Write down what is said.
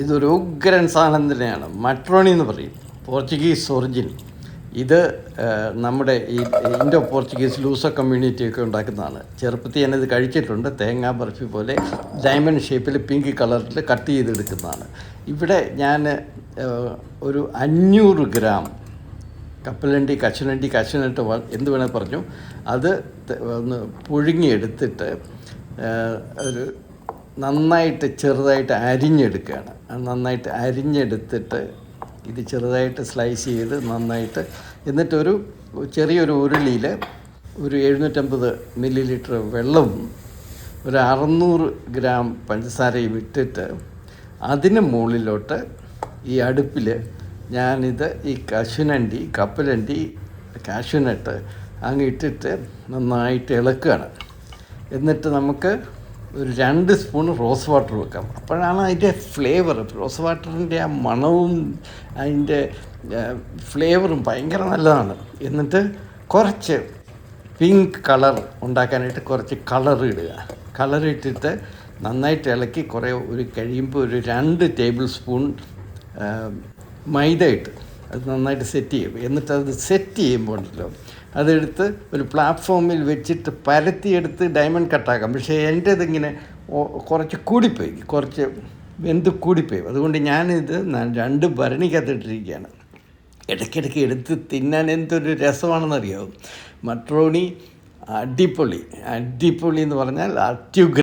ഇതൊരു ഉഗ്രൻ സാധനം തന്നെയാണ്. മട്രോണി എന്ന് പറയും. പോർച്ചുഗീസ് ഒറിജിൻ ഇത് നമ്മുടെ ഈ ഇൻഡോ പോർച്ചുഗീസ് ലൂസ കമ്മ്യൂണിറ്റി ഒക്കെ ഉണ്ടാക്കുന്നതാണ്. ചെറുപ്പത്തിൽ ഞാനിത് കഴിച്ചിട്ടുണ്ട്. തേങ്ങാ ബർഫി പോലെ ഡയമണ്ട് ഷേപ്പിൽ പിങ്ക് കളറിൽ കട്ട് ചെയ്തെടുക്കുന്നതാണ്. ഇവിടെ ഞാൻ ഒരു അഞ്ഞൂറ് ഗ്രാം കപ്പലണ്ടി കശുനണ്ടി കശുനട്ട് എന്ത് വേണേൽ പറഞ്ഞു. അത് ഒന്ന് പുഴുങ്ങിയെടുത്തിട്ട് ഒരു നന്നായിട്ട് ചെറുതായിട്ട് അരിഞ്ഞെടുക്കുകയാണ്. നന്നായിട്ട് അരിഞ്ഞെടുത്തിട്ട് ഇത് ചെറുതായിട്ട് സ്ലൈസ് ചെയ്ത് നന്നായിട്ട് എന്നിട്ടൊരു ചെറിയൊരു ഉരുളിയിൽ ഒരു എഴുന്നൂറ്റമ്പത് മില്ലി ലിറ്റർ വെള്ളവും ഒരു അറുന്നൂറ് ഗ്രാം പഞ്ചസാരയും ഇട്ടിട്ട് അതിന് മുകളിലോട്ട് ഈ അടുപ്പിൽ ഞാനിത് ഈ കശുനണ്ടി കപ്പലണ്ടി കാശുനട്ട് അങ്ങ് ഇട്ടിട്ട് നന്നായിട്ട് ഇളക്കുകയാണ്. എന്നിട്ട് നമുക്ക് ഒരു രണ്ട് സ്പൂൺ റോസ് വാട്ടർ വെക്കാം. അപ്പോഴാണ് അതിന്റെ ഫ്ലേവർ. റോസ് വാട്ടറിന്റെ ആ മണവും അതിന്റെ ഫ്ലേവറും ഭയങ്കര നല്ലതാണ്. എന്നിട്ട് കുറച്ച് പിങ്ക് കളർ ഉണ്ടാക്കാനായിട്ട് കുറച്ച് കളർ ഇടുക. കളർ ഇട്ടിട്ട് നന്നായിട്ട് ഇളക്കി കുറേ ഒരു കഴിയുമ്പോൾ ഒരു രണ്ട് ടേബിൾ സ്പൂൺ മൈദ ഇട്ട് അത് നന്നായിട്ട് സെറ്റ് ചെയ്യും എന്നിട്ട് അത് സെറ്റ് ചെയ്യുമ്പോൾ ഉണ്ടല്ലോ അതെടുത്ത് ഒരു പ്ലാറ്റ്ഫോമിൽ വെച്ചിട്ട് പരത്തിയെടുത്ത് ഡയമണ്ട് കട്ടാക്കാം പക്ഷേ എന്റേതിങ്ങനെ കുറച്ച് കൂടിപ്പോയി. കുറച്ച് വെന്ത് കൂടിപ്പോയി. അതുകൊണ്ട് ഞാനിത് രണ്ട് ഭരണിക്കകത്തിട്ടിരിക്കുകയാണ്. ഇടയ്ക്കിടയ്ക്ക് എടുത്ത് തിന്നാൻ എന്തൊരു രസമാണെന്നറിയാവും? മട്രോണി അടിപൊളി. അടിപൊളി എന്ന് പറഞ്ഞാൽ അത്യുഗ്ര